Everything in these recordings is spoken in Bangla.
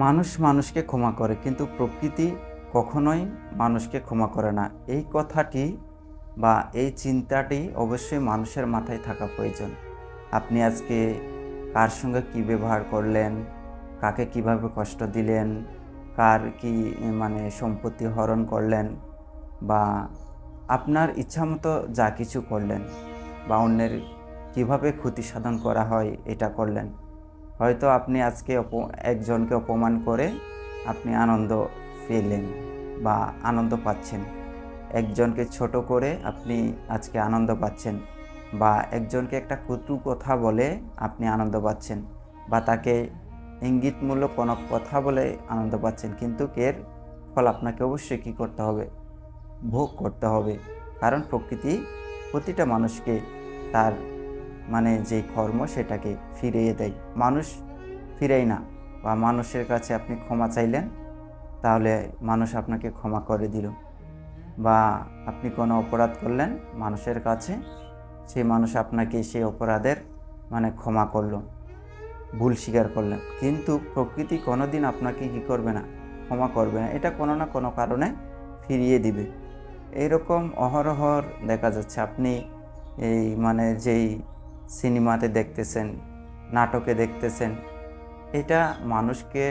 মানুষ মানুষকে ক্ষমা করে, কিন্তু প্রকৃতি কখনোই মানুষকে ক্ষমা করে না। এই কথাটি বা এই চিন্তাটি অবশ্যই মানুষের মাথায় থাকা প্রয়োজন। আপনি আজকে কার সঙ্গে কী ব্যবহার করলেন, কাকে কীভাবে কষ্ট দিলেন, কার কি মানে সম্পত্তি হরণ করলেন বা আপনার ইচ্ছামতো যা কিছু করলেন বা অন্যের কীভাবে ক্ষতি সাধন করা হয়, এটা করলেন। হয়তো আপনি আজকে একজনকে অপমান করে আপনি আনন্দ পেলেন বা আনন্দ পাচ্ছেন। একজনকে ছোট করে আপনি আজকে আনন্দ পাচ্ছেন বা একজনকে একটা কুতু কথা বলে আপনি আনন্দ পাচ্ছেন বা তাকে ইঙ্গিতমূলক কোনো কথা বলে আনন্দ পাচ্ছেন। কিন্তু এর ফল আপনাকে অবশ্যই কী করতে হবে? ভোগ করতে হবে। কারণ প্রকৃতি প্রতিটা মানুষকে তার মানে যে কর্ম সেটাকে ফিরিয়ে দেয়। মানুষ ফিরেই না বা মানুষের কাছে আপনি ক্ষমা চাইলেন, তাহলে মানুষ আপনাকে ক্ষমা করে দিল। বা আপনি কোনো অপরাধ করলেন মানুষের কাছে সেই মানুষ আপনাকে সেই অপরাধের মানে ক্ষমা করল, ভুল স্বীকার করলেন। কিন্তু প্রকৃতি কোনো দিন আপনাকে কী করবে না, ক্ষমা করবে না, এটা কোনো না কোনো কারণে ফিরিয়ে দিবে। এইরকম অহরহর দেখা যাচ্ছে। আপনি এই মানে যেই সিনেমাতে দেখতেছেন, নাটকে দেখতেছেন, এটা মানুষকে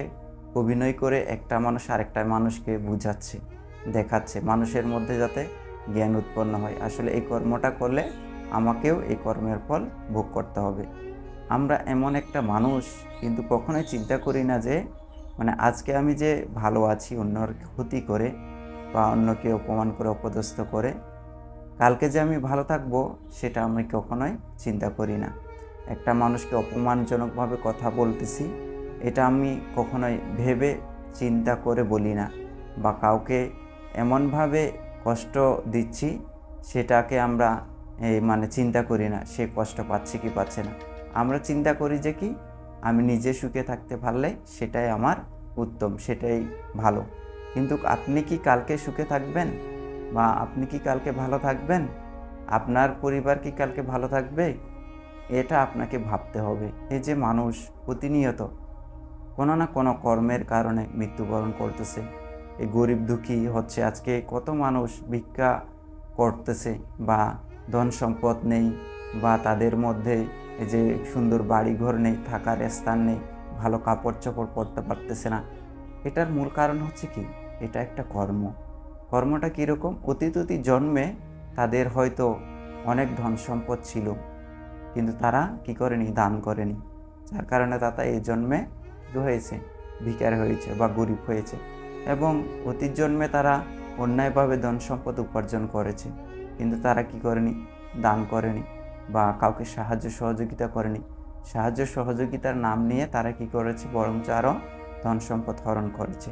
অভিনয় করে একটা মানুষ আরেকটা মানুষকে বুঝাচ্ছে, দেখাচ্ছে, মানুষের মধ্যে যাতে জ্ঞান উৎপন্ন হয়। আসলে এই কর্মটা করলে আমাকেও এই কর্মের ফল ভোগ করতে হবে। আমরা এমন একটা মানুষ, কিন্তু কখনোই চিন্তা করি না যে মানে আজকে আমি যে ভালো আছি, অন্যর ক্ষতি করে বা অন্যকে অপমান করে, অপদস্থ করে কালকে যে আমি ভালো থাকব, সেটা আমি কখনোই চিন্তা করি না। একটা মানুষকে অপমানজনকভাবে কথা বলতেছি, এটা আমি কখনোই ভেবে চিন্তা করে বলি না বা কাউকে এমনভাবে কষ্ট দিচ্ছি, সেটাকে আমরা মানে চিন্তা করি না, সে কষ্ট পাচ্ছে কি পাচ্ছে না। আমরা চিন্তা করি যে কি, আমি নিজে সুখে থাকতে পারলে সেটাই আমার উত্তম, সেটাই ভালো। কিন্তু আপনি কি কালকে সুখে থাকবেন? বা আপনি কি কালকে ভালো থাকবেন? আপনার পরিবার কি কালকে ভালো থাকবে? এটা আপনাকে ভাবতে হবে। এই যে মানুষ, প্রতিনিয়ত কোনো না কোনো কর্মের কারণে মৃত্যুবরণ করতেছে। এই গরিব দুঃখী হচ্ছে আজকে, কত মানুষ ভিক্ষা করতেছে বা ধন সম্পদ নেই বা তাদের মধ্যে এই যে সুন্দর বাড়ি ঘর নেই, থাকার স্থান নেই, ভালো কাপড় চোপড় পরতে পারতেছে না। এটার মূল কারণ হচ্ছে কি? এটা একটা কর্ম। কর্মটা কীরকম? অতীত অতীত জন্মে তাদের হয়তো অনেক ধন সম্পদ ছিল, কিন্তু তারা কি করেনি? দান করেনি। যার কারণে তারা এই জন্মে হয়েছে? ভিকার হয়েছে বা গরিব হয়েছে। এবং অতীত জন্মে তারা অন্যায়ভাবে ধন সম্পদ উপার্জন করেছে, কিন্তু তারা কি করেনি? দান করেনি বা কাউকে সাহায্য সহযোগিতা করেনি। সাহায্য সহযোগিতার নাম নিয়ে তারা কি করেছে? বরঞ্চ আরও ধন সম্পদ হরণ করেছে।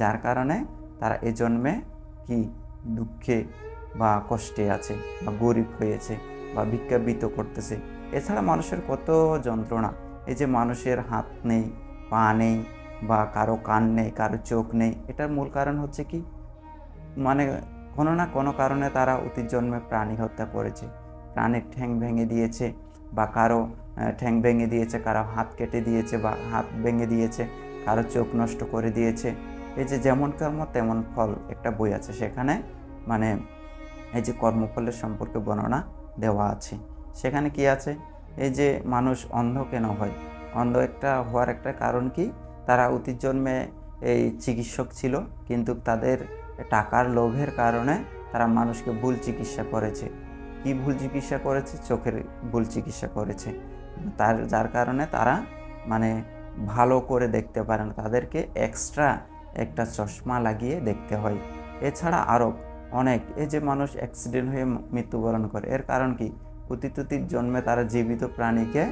যার কারণে তারা এ জন্মে কি দুঃখে বা কষ্টে আছে বা গরিব হয়েছে বা ভিক্ষাবৃত করতেছে, এছাড়া মানুষের কত যন্ত্রণা। এই যে মানুষের হাত নেই, পা নেই বা কারও কান নেই, কারও চোখ নেই, এটার মূল কারণ হচ্ছে কি? মানে কোনো না কোনো কারণে তারা অতীত জন্মে প্রাণী হত্যা করেছে। প্রাণীর ঠ্যাং ভেঙে দিয়েছে বা কারও ঠ্যাং ভেঙে দিয়েছে, কারও হাত কেটে দিয়েছে বা হাত ভেঙে দিয়েছে, কারও চোখ নষ্ট করে দিয়েছে। এই যে যেমন কর্ম, তেমন ফল একটা বই আছে সেখানে মানে এই যে কর্মফলের সম্পর্কে বর্ণনা দেওয়া আছে। সেখানে কি আছে? এই যে মানুষ অন্ধ কেন হয়? অন্ধ একটা হওয়ার একটা কারণ কি? তারা অতীত জন্মে এই চিকিৎসক ছিল, কিন্তু তাদের টাকার লোভের কারণে তারা মানুষকে ভুল চিকিৎসা করেছে। কি ভুল চিকিৎসা করেছে? চোখের ভুল চিকিৎসা করেছে। তার, যার কারণে তারা মানে ভালো করে দেখতে পারে না। তাদেরকে এক্সট্রা একটা চশমা লাগিয়ে দেখতে হয়। এছাড়া আরও অনেক, এই যে মানুষ অ্যাক্সিডেন্ট হয়ে মৃত্যুবরণ করে, এর কারণ কি? অতীততীর জন্মে তারা জীবিত প্রাণীকে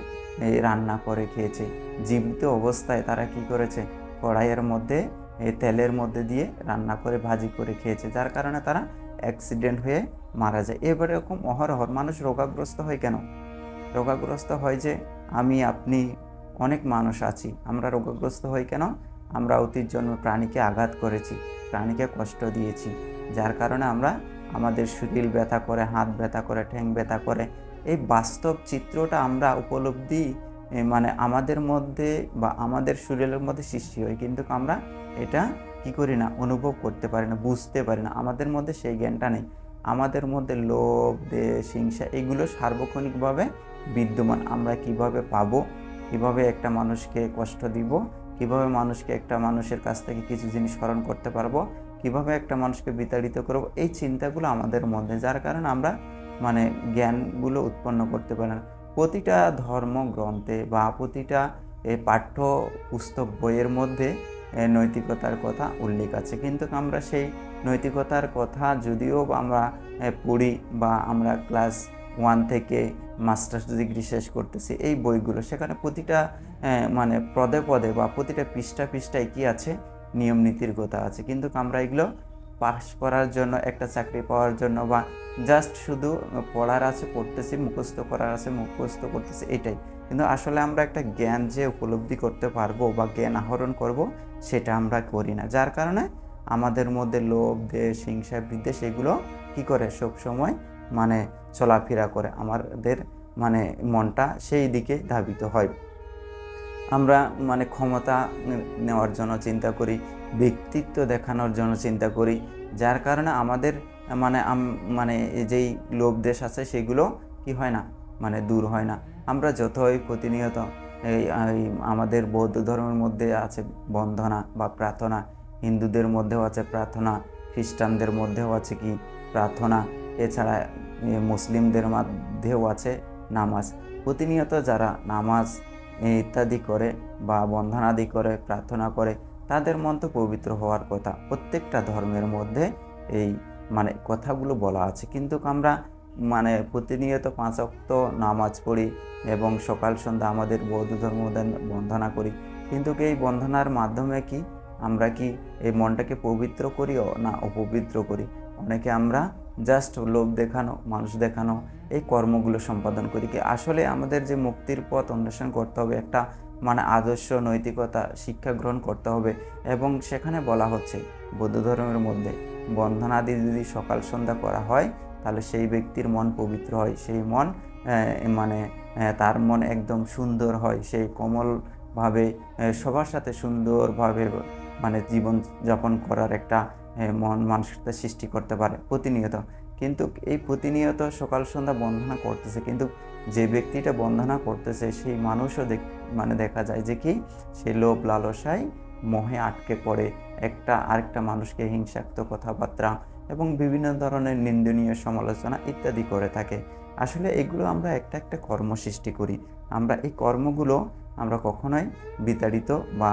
রান্না করে খেয়েছে। জীবিত অবস্থায় তারা কি করেছে? কড়াইয়ের মধ্যে তেলের মধ্যে দিয়ে রান্না করে ভাজি করে খেয়েছে, যার কারণে তারা অ্যাক্সিডেন্ট হয়ে মারা যায়। এবার এরকম অহরহর মানুষ রোগাগ্রস্ত হয় কেন? রোগাগ্রস্ত হয় যে, আমি, আপনি অনেক মানুষ আছি, আমরা রোগাগ্রস্ত হই কেন? আমরা অতীত জন্ম প্রাণীকে আঘাত করেছি, প্রাণীকে কষ্ট দিয়েছি, যার কারণে আমরা আমাদের শরীর ব্যথা করে, হাত ব্যথা করে, ঠ্যাং ব্যথা করে, এই বাস্তব চিত্রটা আমরা উপলব্ধি মানে আমাদের মধ্যে বা আমাদের শরীরের মধ্যে সৃষ্টি হয়, কিন্তু আমরা এটা কি করি না, অনুভব করতে পারি না, বুঝতে পারি না, আমাদের মধ্যে সেই জ্ঞানটা নেই। আমাদের মধ্যে লোভ দেশ হিংসা, এগুলো সার্বক্ষণিকভাবে বিদ্যমান, আমরা কীভাবে পাবো, কীভাবে একটা মানুষকে কষ্ট দিব কীভাবে মানুষকে একটা মানুষের কাছ থেকে কিছু জিনিস স্মরণ করতে পারব, কীভাবে একটা মানুষকে বিতাড়িত করব, এই চিন্তাগুলো আমাদের মধ্যে, যার কারণে আমরা মানে জ্ঞানগুলো উৎপন্ন করতে পারি না। প্রতিটা ধর্ম গ্রন্থে বা প্রতিটা এই পাঠ্য পুস্তক বইয়ের মধ্যে নৈতিকতার কথা উল্লেখ আছে। কিন্তু আমরা সেই নৈতিকতার কথা যদিও আমরা পড়ি বা আমরা ক্লাস ওয়ান থেকে মাস্টার্স ডিগ্রি শেষ করতেছি, এই বইগুলো। সেখানে প্রতিটা মানে পদে পদে বা প্রতিটা পৃষ্ঠা পৃষ্ঠায় কী আছে? নিয়ম নীতির কথা আছে। কিন্তু আমরা এগুলো পাস করার জন্য, একটা চাকরি পাওয়ার জন্য বা জাস্ট শুধু পড়ার আছে, পড়তেছি, মুখস্থ করার আছে, মুখস্থ করতেছি, এটাই। কিন্তু আসলে আমরা একটা জ্ঞান যে উপলব্ধি করতে পারব বা জ্ঞান আহরণ করব, সেটা আমরা করি না। যার কারণে আমাদের মধ্যে লোভ, দেশ, হিংসা, বিদ্বেষ, এগুলো কী করে সব সময় মানে চলাফেরা করে আমাদের মানে মনটা সেই দিকে ধাবিত হয়। আমরা মানে ক্ষমতা নেওয়ার জন্য চিন্তা করি, ব্যক্তিত্ব দেখানোর জন্য চিন্তা করি, যার কারণে আমাদের মানে মানে যেই লোভ দেশ আছে সেগুলো কি হয় না মানে দূর হয় না। আমরা যতই প্রতিনিয়ত এই আমাদের বৌদ্ধ ধর্মের মধ্যে আছে বন্ধনা বা প্রার্থনা, হিন্দুদের মধ্যেও আছে প্রার্থনা, খ্রিস্টানদের মধ্যেও আছে কি প্রার্থনা, এছাড়া মুসলিমদের মধ্যেও আছে নামাজ। প্রতিনিয়ত যারা নামাজ ইত্যাদি করে বা বন্ধনাদি করে, প্রার্থনা করে, তাদের মন তো পবিত্র হওয়ার কথা। প্রত্যেকটা ধর্মের মধ্যে এই মানে কথাগুলো বলা আছে। কিন্তু আমরা মানে প্রতিনিয়ত পাঁচ অক্ত নামাজ পড়ি এবং সকাল, সন্ধ্যা আমাদের বৌদ্ধ ধর্ম বন্ধনা করি। কিন্তু এই বন্ধনার মাধ্যমে কি আমরা কি এই মনটাকে পবিত্র করি না অপবিত্র করি? অনেকে আমরা জাস্ট লোভ দেখানো, মানুষ দেখানো, এই কর্মগুলো সম্পাদন করি কি? আসলে আমাদের যে মুক্তির পথ অন্বেষণ করতে হবে, একটা মানে আদর্শ নৈতিকতা শিক্ষা গ্রহণ করতে হবে এবং সেখানে বলা হচ্ছে বৌদ্ধ ধর্মের মধ্যে বন্ধনাদি যদি সকাল সন্ধ্যা করা হয়, তাহলে সেই ব্যক্তির মন পবিত্র হয়, সেই মন মানে তার মন একদম সুন্দর হয়, সেই কোমলভাবে সবার সাথে সুন্দরভাবে মানে জীবন যাপন করার একটা মন মানসিকতা সৃষ্টি করতে পারে প্রতিনিয়ত। কিন্তু এই প্রতিনিয়ত সকাল সন্ধ্যা বন্ধনা করতেছে, কিন্তু যে ব্যক্তিটা বন্ধনা করতেছে, সেই মানুষও দেখ মানে দেখা যায় যে কি, সে লোভ লালসায় মোহে আটকে পড়ে একটা আরেকটা মানুষকে হিংসাক্ত কথাবার্তা এবং বিভিন্ন ধরনের নিন্দনীয় সমালোচনা ইত্যাদি করে থাকে। আসলে এগুলো আমরা একটা একটা কর্ম সৃষ্টি করি। আমরা এই কর্মগুলো আমরা কখনোই বিতাড়িত বা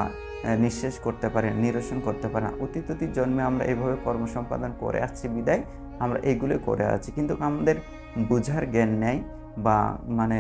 নিঃশেষ করতে পারি নিরসন করতে পারি না। অতীত অতীত জন্মে আমরা এইভাবে কর্ম সম্পাদন করে আসছি, বিদায় আমরা এগুলো করে আছি। কিন্তু আমাদের বোঝার জ্ঞান নেই বা মানে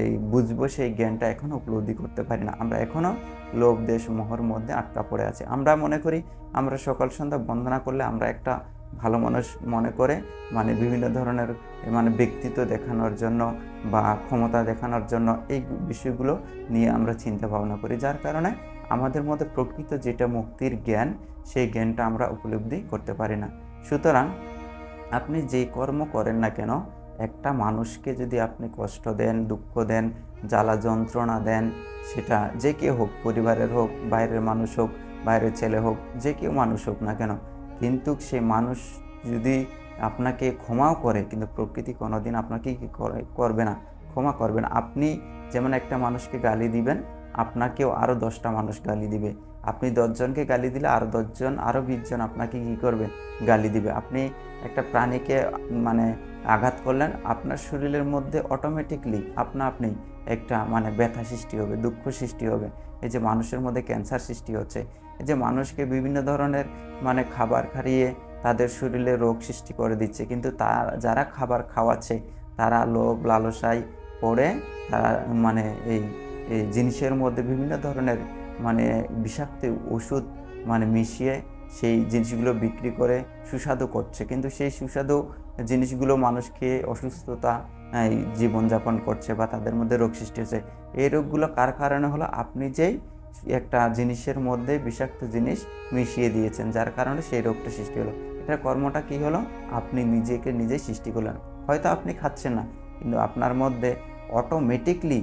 এই বুঝব সেই জ্ঞানটা এখনও উপলব্ধি করতে পারি না। আমরা এখনও লোভ, দেশ, মোহর মধ্যে আটকা পড়ে আছি। আমরা মনে করি আমরা সকাল সন্ধ্যা বন্দনা করলে আমরা একটা ভালো মানুষ মনে করে মানে বিভিন্ন ধরনের মানে ব্যক্তিত্ব দেখানোর জন্য বা ক্ষমতা দেখানোর জন্য এই বিষয়গুলো নিয়ে আমরা চিন্তা ভাবনা করি। যার কারণে আমাদের মধ্যে প্রকৃত যেটা মুক্তির জ্ঞান, সেই জ্ঞানটা আমরা উপলব্ধি করতে পারি না। সুতরাং আপনি যেই কর্ম করেন না কেন, একটা মানুষকে যদি আপনি কষ্ট দেন, দুঃখ দেন, জ্বালা যন্ত্রণা দেন, সেটা যে কেউ হোক, পরিবারের হোক, বাইরের মানুষ হোক, বাইরের ছেলে হোক, যে কেউ মানুষ হোক না কেন কিন্তু সে মানুষ যদি আপনাকে ক্ষমাও করে, কিন্তু প্রকৃতি কোনোদিন আপনাকে কি করে- করবে না। ক্ষমা করবে না আপনি যেমন একটা মানুষকে গালি দিবেন, আপনাকেও আরও দশটা মানুষ গালি দিবে। আপনি দশজনকে গালি দিলে আরও দশজন আরও বিশজন আপনাকে কী করবে? গালি দিবে। আপনি একটা প্রাণীকে মানে আঘাত করলেন, আপনার শরীরের মধ্যে অটোমেটিকলি আপনা আপনি একটা মানে ব্যথা সৃষ্টি হবে, দুঃখ সৃষ্টি হবে। এই যে মানুষের মধ্যে ক্যান্সার সৃষ্টি হচ্ছে যে মানুষকে বিভিন্ন ধরনের মানে খাবার খাইয়ে তাদের শরীরে রোগ সৃষ্টি করে দিচ্ছে। কিন্তু তার যারা খাবার খাওয়াচ্ছে, তারা লোভ, লালসায় পড়ে, তারা মানে এই এই জিনিসের মধ্যে বিভিন্ন ধরনের মানে বিষাক্ত ওষুধ মানে মিশিয়ে সেই জিনিসগুলো বিক্রি করে সুস্বাদু করছে। কিন্তু সেই সুস্বাদু জিনিসগুলো মানুষকে অসুস্থতা জীবনযাপন করছে বা তাদের মধ্যে রোগ সৃষ্টি হচ্ছে। এই রোগগুলো কার কারণে হলো? আপনি যেই একটা জিনিসের মধ্যে বিষাক্ত জিনিস মিশিয়ে দিয়েছেন, যার কারণে সেই রোগটা সৃষ্টি হলো। এটার কর্মটা কি হলো? আপনি নিজেকে নিজে সৃষ্টি করলেন। হয়তো আপনি খাচ্ছেন না, কিন্তু আপনার মধ্যে অটোমেটিকলি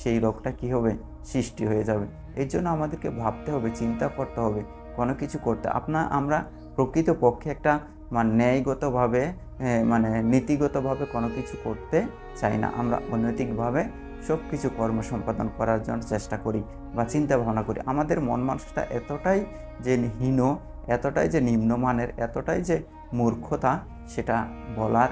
সেই রোগটা কী হবে? সৃষ্টি হয়ে যাবে। এই জন্য আমাদেরকে ভাবতে হবে, চিন্তা করতে হবে, কোনো কিছু করতে। আপনার আমরা প্রকৃতপক্ষে একটা মানে ন্যায়গতভাবে মানে নীতিগতভাবে কোনো কিছু করতে চাই না। আমরা অনৈতিকভাবে সব কিছু কর্ম সম্পাদন করার জন্য চেষ্টা করি বা চিন্তা ভাবনা করি। আমাদের মন মানুষটা এতটাই যে হীন, এতটাই যে নিম্নমানের, এতটাই যে মূর্খতা, সেটা বলার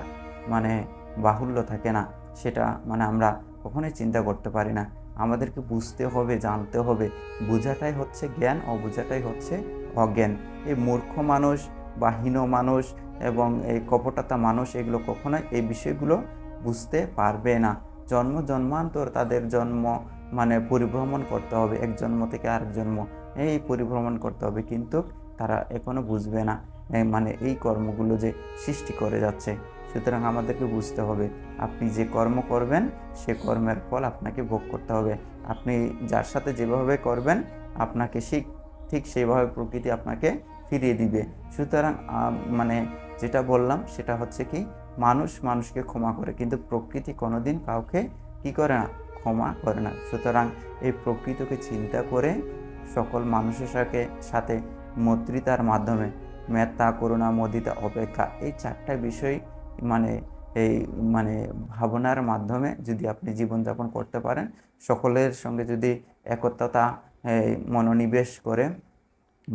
মানে বাহুল্য থাকে না। সেটা মানে আমরা কখনোই চিন্তা করতে পারি না। আমাদেরকে বুঝতে হবে, জানতে হবে। বোঝাটাই হচ্ছে জ্ঞান, অবুঝাটাই হচ্ছে অজ্ঞান। এই মূর্খ মানুষ বা হীন মানুষ এবং এই কপটতা মানুষ, এগুলো কখনোই এই বিষয়গুলো বুঝতে পারবে না। জন্ম জন্মান্তর তাদের জন্ম মানে পরিভ্রমণ করতে হবে, এক জন্ম থেকে আরেক জন্ম, এই পরিভ্রমণ করতে হবে, কিন্তু তারা এখনও বুঝবে না মানে এই কর্মগুলো যে সৃষ্টি করে যাচ্ছে। সুতরাং আমাদেরকে বুঝতে হবে, আপনি যে কর্ম করবেন, সে কর্মের ফল আপনাকে ভোগ করতে হবে। আপনি যার সাথে যেভাবে করবেন, আপনাকে ঠিক ঠিক সেইভাবে প্রকৃতি আপনাকে ফিরিয়ে দিবে। সুতরাং মানে যেটা বললাম সেটা হচ্ছে কি মানুষ মানুষকে ক্ষমা করে কিন্তু প্রকৃতি কোনোদিন কাউকে কি করে না ক্ষমা করে না। সুতরাং এই প্রকৃতিকে চিন্তা করে সকল মানুষের সাথে সাথে মৈত্রিতার মাধ্যমে মেত্তা করুণা মদিতা অপেক্ষা এই চারটা বিষয় মানে এই মানে ভাবনার মাধ্যমে যদি আপনি জীবনযাপন করতে পারেন সকলের সঙ্গে যদি এই, মনোনিবেশ করে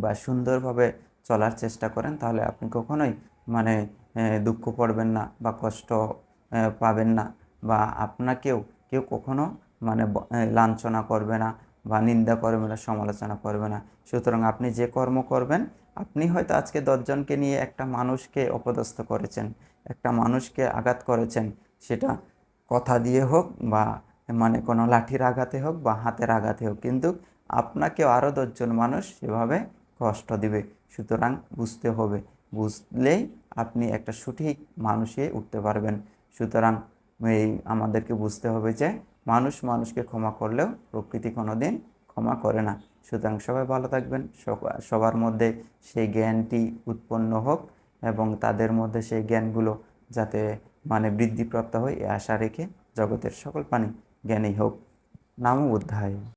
বা সুন্দরভাবে চলার চেষ্টা করেন, তাহলে আপনি কখনোই মানে দুঃখ পড়বেন না বা কষ্ট পাবেন না বা আপনাকেও কেউ কখনো মানে লাঞ্ছনা করবে না বা নিন্দা করবে না, সমালোচনা করবে না। সুতরাং আপনি যে কর্ম করবেন, আপনি হয়তো আজকে দশজনকে নিয়ে একটা মানুষকে অপদস্থ করেছেন, একটা মানুষকে আঘাত করেছেন, সেটা কথা দিয়ে হোক বা মানে কোনো লাঠির আঘাতে হোক বা হাতের আঘাতে হোক, কিন্তু আপনাকেও আরও দশজন মানুষ সেভাবে কষ্ট দিবে। সুতরাং বুঝতে হবে। বুঝলেই আপনি একটা সঠিক মানুষে উঠতে পারবেন। সুতরাং এই আমাদেরকে বুঝতে হবে যে মানুষ মানুষকে ক্ষমা করলেও প্রকৃতি কোনো দিন ক্ষমা করে না। সুতরাং সবাই ভালো থাকবেন। সবার মধ্যে সেই জ্ঞানটি উৎপন্ন হোক এবং তাদের মধ্যে সেই জ্ঞানগুলো যাতে মানে বৃদ্ধিপ্রাপ্ত হয়, এ আশা রেখে জগতের সকল প্রাণী জ্ঞানী হোক। নাম বুদ্ধায়।